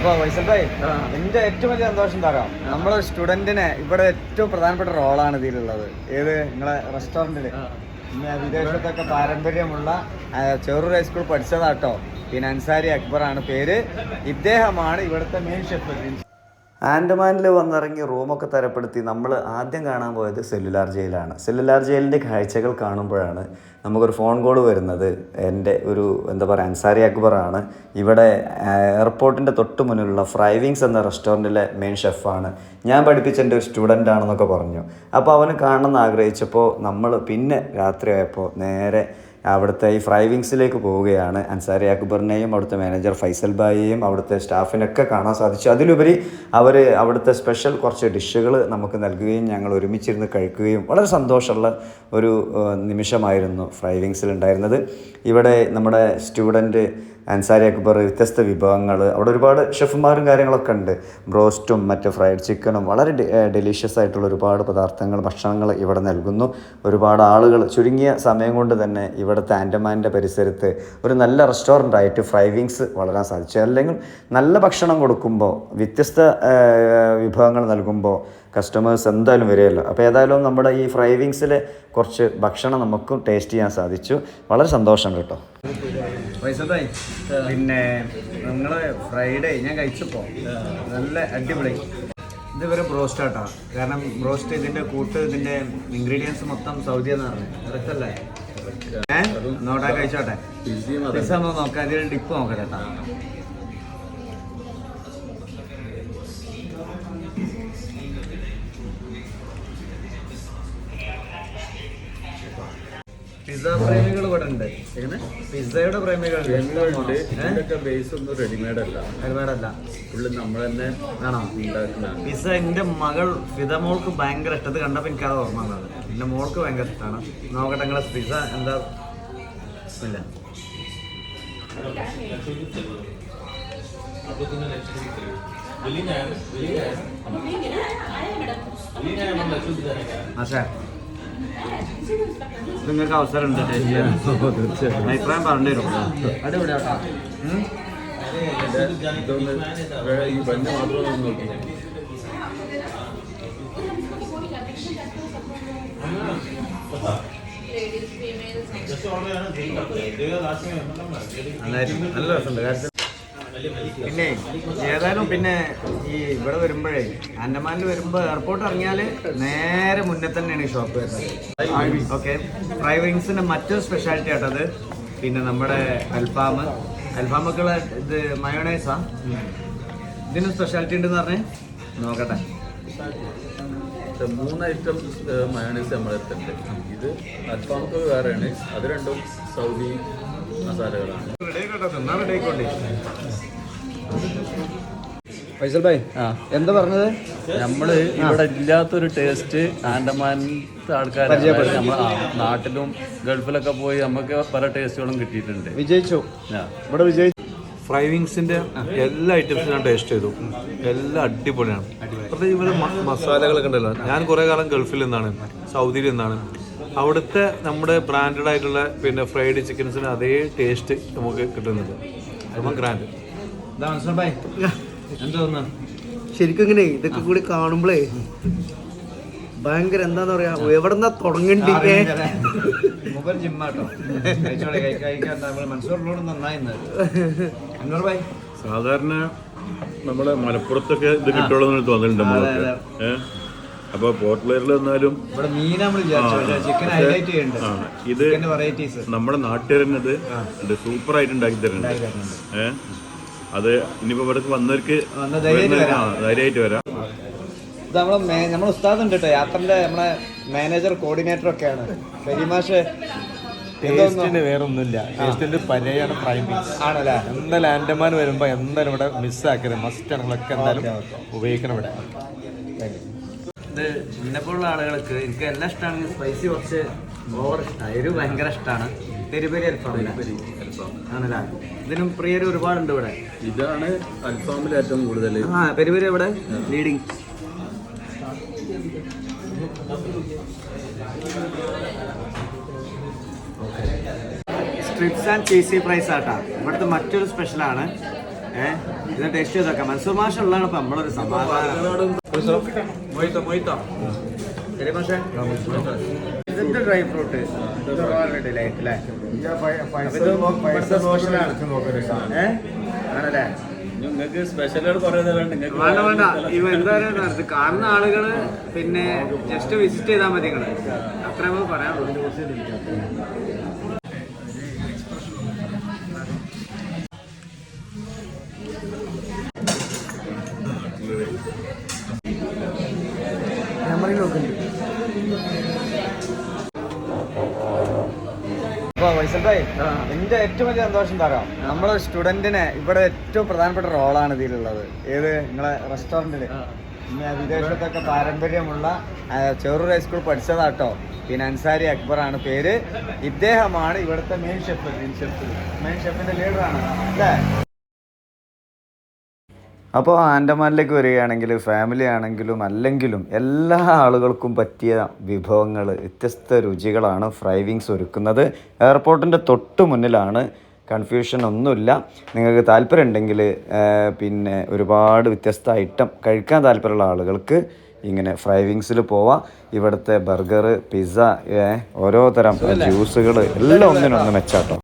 അപ്പോൾ വൈസൽ ഭായ് എന്റെ ഏറ്റവും വലിയ സന്തോഷം തരാം നമ്മളെ സ്റ്റുഡന്റിനെ ഇവിടെ ഏറ്റവും പ്രധാനപ്പെട്ട റോളാണ് ഇതിലുള്ളത്. ഏത്? നിങ്ങളെ റെസ്റ്റോറന്റിൽ വിദേശത്തൊക്കെ പാരമ്പര്യമുള്ള ചെറൂർ ഹൈസ്കൂൾ പഠിച്ചതാട്ടോ. പിന്നെ അൻസാരി അക്ബറാണ് പേര്. ഇദ്ദേഹമാണ് ഇവിടുത്തെ മെയിൻ ഷെഫ് ആൻഡമാനിൽ വന്നിറങ്ങി റൂമൊക്കെ തരപ്പെടുത്തി നമ്മൾ ആദ്യം കാണാൻ പോയത് സെല്ലുലാർ ജയിലാണ്. സെല്ലുലാർ ജയിലിന്റെ കാഴ്ചകൾ കാണുമ്പോഴാണ് നമുക്കൊരു ഫോൺ കോൾ വരുന്നത്. എന്റെ ഒരു എന്താ പറയുക അൻസാരി അക്ബറാണ് ഇവിടെ എയർപോർട്ടിന്റെ തൊട്ട് മുന്നിലുള്ള ഫ്രൈവിങ്സ് എന്ന റെസ്റ്റോറന്റിലെ മെയിൻ ഷെഫാണ് ഞാൻ പഠിപ്പിച്ച എന്റെ ഒരു സ്റ്റുഡന്റ് ആണെന്നൊക്കെ പറഞ്ഞു. അപ്പോൾ അവന് കാണണമെന്ന് ആഗ്രഹിച്ചപ്പോൾ നമ്മൾ പിന്നെ രാത്രിയായപ്പോൾ നേരെ അവിടുത്തെ ഈ ഫ്രൈവിങ്സിലേക്ക് പോവുകയാണ്. അൻസാരി അക്ബറിനെയും അവിടുത്തെ മാനേജർ ഫൈസൽ ബായിയെയും അവിടുത്തെ സ്റ്റാഫിനൊക്കെ കാണാൻ സാധിച്ചു. അതിലുപരി അവർ അവിടുത്തെ സ്പെഷ്യൽ കുറച്ച് ഡിഷുകൾ നമുക്ക് നൽകുകയും ഞങ്ങൾ ഒരുമിച്ചിരുന്ന് കഴിക്കുകയും വളരെ സന്തോഷമുള്ള ഒരു നിമിഷമായിരുന്നു ഫ്രൈവിങ്സിൽ ഉണ്ടായിരുന്നത്. ഇവിടെ നമ്മുടെ സ്റ്റുഡന്റ് അൻസാരി അക്ബർ വ്യത്യസ്ത വിഭവങ്ങൾ അവിടെ ഒരുപാട് ഷെഫുമാരും കാര്യങ്ങളൊക്കെ ഉണ്ട്. ബ്രോസ്റ്റും മറ്റ് ഫ്രൈഡ് ചിക്കനും വളരെ ഡെലീഷ്യസ് ആയിട്ടുള്ള ഒരുപാട് പദാർത്ഥങ്ങൾ ഭക്ഷണങ്ങൾ ഇവിടെ നൽകുന്നു. ഒരുപാട് ആളുകൾ ചുരുങ്ങിയ സമയം കൊണ്ട് തന്നെ ഇവിടുത്തെ ആൻഡമാന്റെ പരിസരത്ത് ഒരു നല്ല റെസ്റ്റോറന്റ് ആയിട്ട് ഫ്രൈവിങ്സ് വളരാൻ സാധിച്ചു. അല്ലെങ്കിൽ നല്ല ഭക്ഷണം കൊടുക്കുമ്പോൾ വ്യത്യസ്ത വിഭവങ്ങൾ നൽകുമ്പോൾ കസ്റ്റമേഴ്സ് എന്തായാലും വരികയല്ലോ. അപ്പോൾ ഏതായാലും നമ്മുടെ ഈ ഫ്രൈവിങ്സിലെ കുറച്ച് ഭക്ഷണം നമുക്കും ടേസ്റ്റ് ചെയ്യാൻ സാധിച്ചു. വളരെ സന്തോഷം കേട്ടോ. ഭായി പിന്നെ നിങ്ങൾ ഫ്രൈഡേ ഞാൻ കഴിച്ചപ്പോൾ നല്ല അടിപൊളി. ഇത് വെറും ബ്രോസ്റ്റ് ആട്ടാ. കാരണം ബ്രോസ്റ്റ് ഇതിന്റെ കൂട്ട് ഇതിന്റെ ഇൻഗ്രീഡിയൻസ് മൊത്തം സൗദി എന്ന് പറഞ്ഞു. ഇറക്കല്ലേ ഏഹ് നോട്ടാ കഴിച്ചോട്ടെ. പിസ്സ നോക്കാം ഇതിൽ ഡിപ്പ് നോക്കട്ടെ പിസ്സ പ്രേമികൾ ഇവിടെ ഉണ്ട് പിസ്സയുടെ പ്രേമികൾ ഉണ്ട്. ഇതിന്റെയൊക്കെ ബേസ് ഒന്നും റെഡിമെയ്ഡ് അല്ല. ഒരുപാടല്ല ഫുള്ള് നമ്മൾ തന്നെ ആണോ? ഉണ്ടാക്കുന്നതാണ്. പിസ്സ എന്റെ മകൾ ഫിദ മോൾക്ക് ഭയങ്കര ഇഷ്ടത് കണ്ടപ്പോൾ എനിക്കത് ഓർമ്മ വന്നത്. എന്റെ മോൾക്ക് ഭയങ്കര ഇഷ്ടമാണ്. നോക്കട്ടെ നിങ്ങളെ പിസ്സ എന്താ? ഇല്ല. ആശാ നിങ്ങൾക്ക് അവസരം ഉണ്ട് taste ചെയ്യാൻ. അഭിപ്രായം പറഞ്ഞു തരും നന്നായിരുന്നു. നല്ല രസമുണ്ട്. കാര്യത്തിൽ പിന്നെ ഏതായാലും പിന്നെ ഈ ഇവിടെ വരുമ്പോഴേ ആൻഡമാനിൽ വരുമ്പോൾ എയർപോർട്ട് ഇറങ്ങിയാൽ നേരെ മുന്നേ തന്നെയാണ് ഈ ഷോപ്പ് വരുന്നത്. ഓക്കെ ഫ്രൈ വിങ്സിന്റെ മറ്റൊരു സ്പെഷ്യാലിറ്റി ആട്ടത് പിന്നെ നമ്മുടെ അൽഫാം. അൽഫാമൊക്കെയുള്ള ഇത് മയോണൈസാ ഇതിന് സ്പെഷ്യാലിറ്റി ഉണ്ടെന്ന് പറഞ്ഞേ? നോക്കട്ടെ. മൂന്ന് ഐറ്റം മയോണൈസ് നമ്മളെടുത്തിട്ടുണ്ട് ഇത് അൽഫാമൊക്കെ വേറെയാണ്. അത് രണ്ടും സൗദി മസാലകളാണ്. ഫൈസൽ ഭായ് എന്താ പറഞ്ഞത്? നമ്മൾ ഇവിടെ ഇല്ലാത്തൊരു ടേസ്റ്റ് ആൻഡമാനത്തെ ആൾക്കാർ നമ്മൾ നാട്ടിലും ഗൾഫിലൊക്കെ പോയി നമുക്ക് പല ടേസ്റ്റുകളും കിട്ടിയിട്ടുണ്ട്. വിജയിച്ചു. ഇവിടെ വിജയിച്ചു ഫ്രൈ വിങ്സിന്റെ എല്ലാ ഐറ്റംസും ഞാൻ ടേസ്റ്റ് ചെയ്തു. എല്ലാം അടിപൊളിയാണ്. പ്രത്യേകിച്ച് ഇവർ മസാലകളൊക്കെ ഉണ്ടല്ലോ. ഞാൻ കുറെ കാലം ഗൾഫിൽ നിന്നാണ് സൗദിയിൽ നിന്നാണ്. അവിടുത്തെ നമ്മുടെ ബ്രാൻഡഡ് ആയിട്ടുള്ള പിന്നെ ഫ്രൈഡ് ചിക്കൻസിന് അതേ ടേസ്റ്റ് നമുക്ക് കിട്ടുന്നത്. അപ്പം ഗ്രാൻഡ് ശരിക്കും ഇങ്ങനെ ഇതൊക്കെ കൂടി കാണുമ്പോഴേ ഭയങ്കര എന്താന്ന് പറയാ എവിടെന്നാ തുടങ്ങണ്ടി സാധാരണ നമ്മുടെ മലപ്പുറത്തൊക്കെ ഇത് കിട്ടുള്ളൂ തോന്നലുണ്ട് ഏഹ് അപ്പൊ പോർട്ട് ബ്ലെയറിൽ വന്നാലും ഇവിടെ മീൻ നമ്മൾ വിചാരിച്ചു ചിക്കൻ ഹൈലൈറ്റ് ചെയ്യുന്നുണ്ട് ഇത് നമ്മുടെ നാട്ടുകാരനത് സൂപ്പർ ആയിട്ട് ഉണ്ടാക്കി തരുന്നുണ്ട്. ഏഹ് അത് ഇനിയിപ്പോ ഇവിടെ വന്നവർക്ക് വന്ന് ധൈര്യമായിട്ട് വരാം. ഇത് നമ്മളെ നമ്മളെ ഉസ്താദ് ഉണ്ട് കേട്ടോ യാത്രന്റെ നമ്മളെ മാനേജർ കോർഡിനേറ്റർ ഒക്കെയാണ്. കരീമാഷ് ടേസ്റ്റിന് വേറെ ഒന്നുമില്ല ടേസ്റ്റിന്റെ പരയാണ് പ്രൈമിങ്സ് ആണല്ലേ? എന്തായാലും ആൻഡമാൻ വരുമ്പോൾ എന്തായാലും ഇവിടെ മിസ്സാക്കരുത് മസ്റ്റ് ആണെങ്കിലൊക്കെ എന്തായാലും ഉപയോഗിക്കണം ഇവിടെ. ഇത് എന്നെപ്പോലുള്ള ആളുകൾക്ക് എനിക്ക് എല്ലാം ഇഷ്ടമാണ് സ്പൈസി കുറച്ച് ഓവർ ഇഷ്ടമാണ് എരിവ് ഭയങ്കര ഇഷ്ടമാണ് പെരിപെരി അൽഫാം. ആണല്ലേ? ഇതിനും പ്രിയർ ഒരുപാടുണ്ട് ഇവിടെ. ഇതാണ് അൽഫാമിൽ ഏറ്റവും കൂടുതൽ. ആ പെരുപരി ഇവിടെ leading strips and cheesy fries ആട്ടാ. ഇവിടുത്തെ മറ്റൊരു സ്പെഷ്യലാണ് ഏഹ് ഇത് ടേസ്റ്റ് ചെയ്തൊക്കെ മനസ്സുമാഷുള്ളതാണ് ഇപ്പൊ നമ്മളൊരു സമാധാനം. മൊയ്ത്ത ഇതിന്റെ ഡ്രൈ ഫ്രൂട്ട് ഡിലൈറ്റ് അല്ലേ ഏഹ് ആണല്ലേ നിങ്ങൾക്ക് വേണ്ട വേണ്ട. ഇവ എന്താ പറയുക കാണുന്ന ആളുകൾ പിന്നെ ജസ്റ്റ് വിസിറ്റ് ചെയ്താൽ മതി നിങ്ങൾ. അത്രേ പറയാനുള്ളൂ. അപ്പൊ വൈസൽ ഭായി എന്റെ ഏറ്റവും വലിയ സന്തോഷം തരാം നമ്മളെ സ്റ്റുഡന്റിനെ ഇവിടെ ഏറ്റവും പ്രധാനപ്പെട്ട റോളാണ് ഇതിലുള്ളത്. ഏത്? നിങ്ങളെ റെസ്റ്റോറന്റിൽ വിദേശത്തൊക്കെ പാരമ്പര്യമുള്ള ചെറു ഹൈസ്കൂൾ പഠിച്ചതാട്ടോ. പിന്നെ അൻസാരി അക്ബറാണ് പേര്. ഇദ്ദേഹമാണ് ഇവിടുത്തെ main chef main chef main ഷെഫിന്റെ ലീഡറാണ് അല്ലേ? അപ്പോൾ ആൻഡമാനിലേക്ക് വരികയാണെങ്കിൽ ഫാമിലി ആണെങ്കിലും അല്ലെങ്കിലും എല്ലാ ആളുകൾക്കും പറ്റിയ വിഭവങ്ങൾ വ്യത്യസ്ത രുചികളാണ് ഫ്രൈവിങ്സ് ഒരുക്കുന്നത്. എയർപോർട്ടിന്റെ തൊട്ട് മുന്നിലാണ്. കൺഫ്യൂഷൻ ഒന്നുമില്ല. നിങ്ങൾക്ക് താല്പര്യം ഉണ്ടെങ്കിൽ പിന്നെ ഒരുപാട് വ്യത്യസ്ത ഐറ്റം കഴിക്കാൻ താല്പര്യമുള്ള ആളുകൾക്ക് ഇങ്ങനെ ഫ്രൈവിങ്സിൽ പോവാം. ഇവിടുത്തെ ബർഗർ പിസ്സ ഓരോ തരം ജ്യൂസുകൾ എല്ലാം ഒന്നിനൊന്ന് മെച്ചാട്ടോ.